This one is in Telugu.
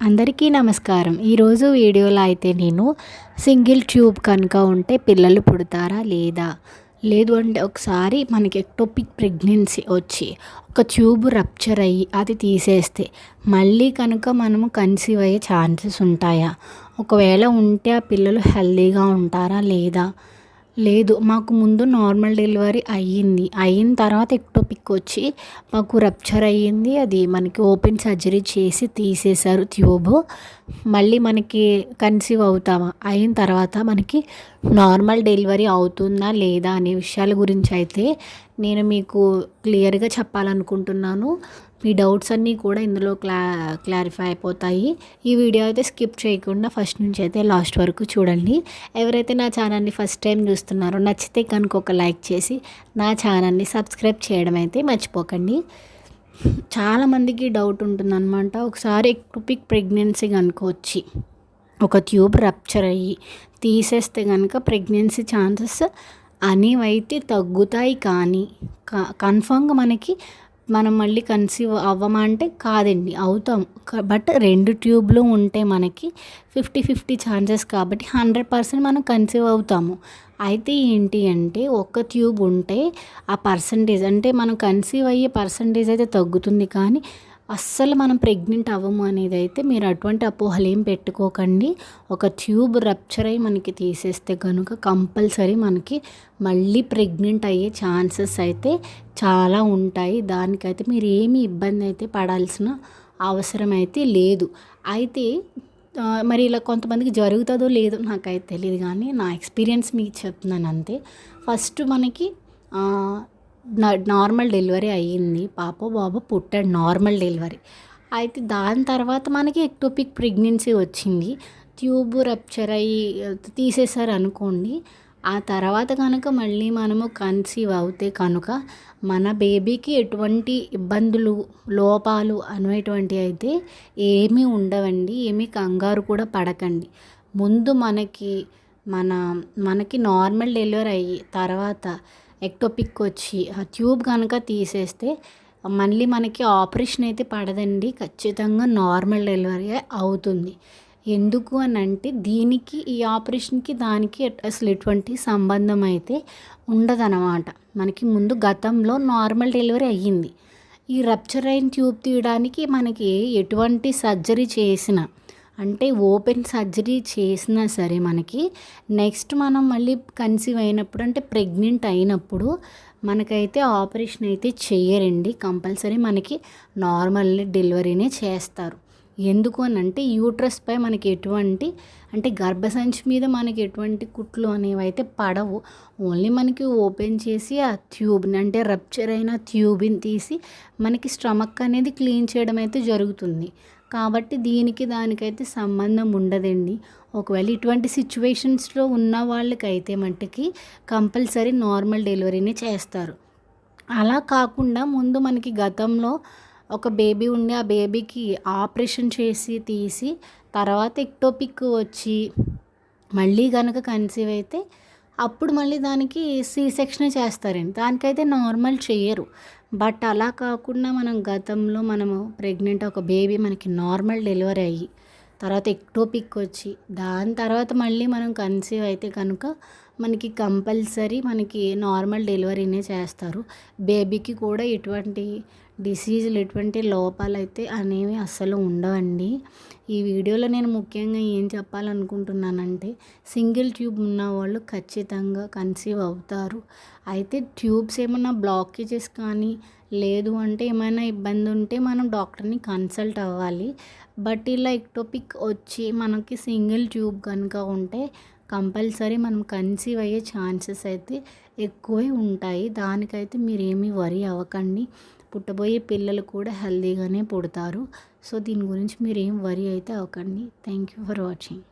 అందరికీ నమస్కారం. ఈరోజు వీడియోలో అయితే నేను సింగిల్ ట్యూబ్ కనుక ఉంటే పిల్లలు పుడతారా లేదా? లేదు అంటే ఒకసారి మనకి ఎక్టోపిక్ ప్రెగ్నెన్సీ వచ్చి ఒక ట్యూబ్ రప్చర్ అయ్యి అది తీసేస్తే మళ్ళీ కనుక మనము కన్సీవ్ అయ్యే ఛాన్సెస్ ఉంటాయా? ఒకవేళ ఉంటే ఆ పిల్లలు హెల్దీగా ఉంటారా లేదా? లేదు మాకు ముందు నార్మల్ డెలివరీ అయ్యింది. అయిన తర్వాత ఎక్టోపిక్ వచ్చి మాకు రప్చర్ అయ్యింది. అది మనకి ఓపెన్ సర్జరీ చేసి తీసేశారు ట్యూబ్ మళ్ళీ మనకి కన్సీవ్ అవుతామా? అయిన తర్వాత మనకి నార్మల్ డెలివరీ అవుతుందా లేదా అనే విషయాల గురించి అయితే నేను మీకు క్లియర్గా చెప్పాలనుకుంటున్నాను. మీ డౌట్స్ అన్నీ కూడా ఇందులో క్లా క్లారిఫై అయిపోతాయి. ఈ వీడియో అయితే స్కిప్ చేయకుండా ఫస్ట్ నుంచి అయితే లాస్ట్ వరకు చూడండి. ఎవరైతే నా ఛానల్ని ఫస్ట్ టైం చూస్తున్నారో నచ్చితే కనుక ఒక లైక్ చేసి నా ఛానల్ని సబ్స్క్రైబ్ చేయడం అయితే మర్చిపోకండి. చాలామందికి డౌట్ ఉంటుందన్నమాట. ఒకసారి ఎక్టోపిక్ ప్రెగ్నెన్సీ కనుక వచ్చి ఒక ట్యూబ్ రప్చర్ అయ్యి తీసేస్తే కనుక ప్రెగ్నెన్సీ ఛాన్సెస్ అనేవైతే తగ్గుతాయి కానీ కన్ఫామ్గా మనకి మనం మళ్ళీ కన్సీవ్ అవ్వమంటే కాదండి అవుతాం. బట్ రెండు ట్యూబ్లు ఉంటే మనకి ఫిఫ్టీ ఫిఫ్టీ ఛాన్సెస్ కాబట్టి హండ్రెడ్ పర్సెంట్ మనం కన్సీవ్ అవుతాము. అయితే ఏంటి అంటే ఒక్క ట్యూబ్ ఉంటే ఆ పర్సంటేజ్ అంటే మనం కన్సీవ్ అయ్యే పర్సంటేజ్ అయితే తగ్గుతుంది కానీ అస్సలు మనం ప్రెగ్నెంట్ అవ్వము అనేది అయితే మీరు అటువంటి అపోహలు ఏం పెట్టుకోకండి. ఒక ట్యూబ్ రప్చర్ అయ్యి మనకి తీసేస్తే కనుక కంపల్సరీ మనకి మళ్ళీ ప్రెగ్నెంట్ అయ్యే ఛాన్సెస్ అయితే చాలా ఉంటాయి. దానికైతే మీరు ఏమి ఇబ్బంది అయితే పడాల్సిన అవసరం అయితే లేదు. అయితే మరి ఇలా కొంతమందికి జరుగుతుందో లేదో నాకైతే తెలియదు కానీ నా ఎక్స్పీరియన్స్ మీకు చెప్తున్నాను అంతే. ఫస్ట్ మనకి నార్మల్ డెలివరీ అయ్యింది. పాప బాబు పుట్టాడు నార్మల్ డెలివరీ. అయితే దాని తర్వాత మనకి ఎక్టోపిక్ ప్రెగ్నెన్సీ వచ్చింది. ట్యూబ్ రప్చర్ అయ్యి తీసేశారు అనుకోండి. ఆ తర్వాత కనుక మళ్ళీ మనము కన్సీవ్ అవుతే కనుక మన బేబీకి ఎటువంటి ఇబ్బందులు లోపాలు అనేటువంటి అయితే ఏమీ ఉండవండి. ఏమీ కంగారు కూడా పడకండి. ముందు మనకి మన మనకి నార్మల్ డెలివరీ అయ్యి తర్వాత ఎక్టోపిక్ వచ్చి ఆ ట్యూబ్ కనుక తీసేస్తే మళ్ళీ మనకి ఆపరేషన్ అయితే పడదండి. ఖచ్చితంగా నార్మల్ డెలివరీ అవుతుంది. ఎందుకు అని అంటే దీనికి ఈ ఆపరేషన్కి దానికి అసలు ఎటువంటి సంబంధం అయితే ఉండదన్నమాట. మనకి ముందు గతంలో నార్మల్ డెలివరీ అయ్యింది. ఈ రప్చర్ అయిన ట్యూబ్ తీయడానికి మనకి ఎటువంటి సర్జరీ చేసిన అంటే ఓపెన్ సర్జరీ చేసినా సరే మనకి నెక్స్ట్ మనం మళ్ళీ కన్సీవ్ అయినప్పుడు అంటే ప్రెగ్నెంట్ అయినప్పుడు మనకైతే ఆపరేషన్ అయితే చేయరండి. కంపల్సరీ మనకి నార్మల్ డెలివరీనే చేస్తారు. ఎందుకు అని అంటే యూట్రస్పై మనకి ఎటువంటి అంటే గర్భసంచి మీద మనకి ఎటువంటి కుట్లు అనేవి అయితే పడవు. ఓన్లీ మనకి ఓపెన్ చేసి ఆ ట్యూబ్ని అంటే రప్చర్ అయిన ట్యూబ్ని తీసి మనకి స్టమక్ అనేది క్లీన్ చేయడం అయితే జరుగుతుంది. కాబట్టి దీనికి దానికైతే సంబంధం ఉండదండి. ఒకవేళ ఇటువంటి సిచ్యువేషన్స్లో ఉన్న వాళ్ళకైతే మట్టుకి కంపల్సరీ నార్మల్ డెలివరీనే చేస్తారు. అలా కాకుండా ముందు మనకి గతంలో ఒక బేబీ ఉండి ఆ బేబీకి ఆపరేషన్ చేసి తీసి తర్వాత ఎక్టోపిక్ వచ్చి మళ్ళీ కనుక కన్సీవ్ అయితే అప్పుడు మళ్ళీ దానికి సి సెక్షన్ చేస్తారండి. దానికైతే నార్మల్ చేయరు. బట్ అలా కాకుండా మనం గతంలో మనము ప్రెగ్నెంట్ ఒక బేబీ మనకి నార్మల్ డెలివరీ అయ్యి తర్వాత ఎక్టోపిక్ వచ్చి దాని తర్వాత మళ్ళీ మనం కన్సీవ్ అయితే కనుక మనకి కంపల్సరీ మనకి నార్మల్ డెలివరీనే చేస్తారు. బేబీకి కూడా ఎటువంటి డిసీజులు ఎటువంటి లోపాలు అయితే అనేవి అస్సలు ఉండవండి. ఈ వీడియోలో నేను ముఖ్యంగా ఏం చెప్పాలనుకుంటున్నానంటే సింగిల్ ట్యూబ్ ఉన్న వాళ్ళు ఖచ్చితంగా కన్సీవ్ అవుతారు. అయితే ట్యూబ్స్ ఏమైనా బ్లాకేజెస్ కానీ లేదు అంటే ఏమైనా ఇబ్బంది ఉంటే మనం డాక్టర్ని కన్సల్ట్ అవ్వాలి. బట్ ఇలా ఎక్టోపిక్ వచ్చి మనకి సింగిల్ ట్యూబ్ కనుక ఉంటే కంపల్సరీ మనం కన్సీవ్ అయ్యే ఛాన్సెస్ అయితే ఎక్కువే ఉంటాయి. దానికైతే మీరు ఏమీ వరి అవ్వకండి. పుట్టబోయే పిల్లలు కూడా హెల్దీగానే పుడతారు. సో దీని గురించి మీరు ఏం వరి అయితే అవ్వకండి. Thank you for watching.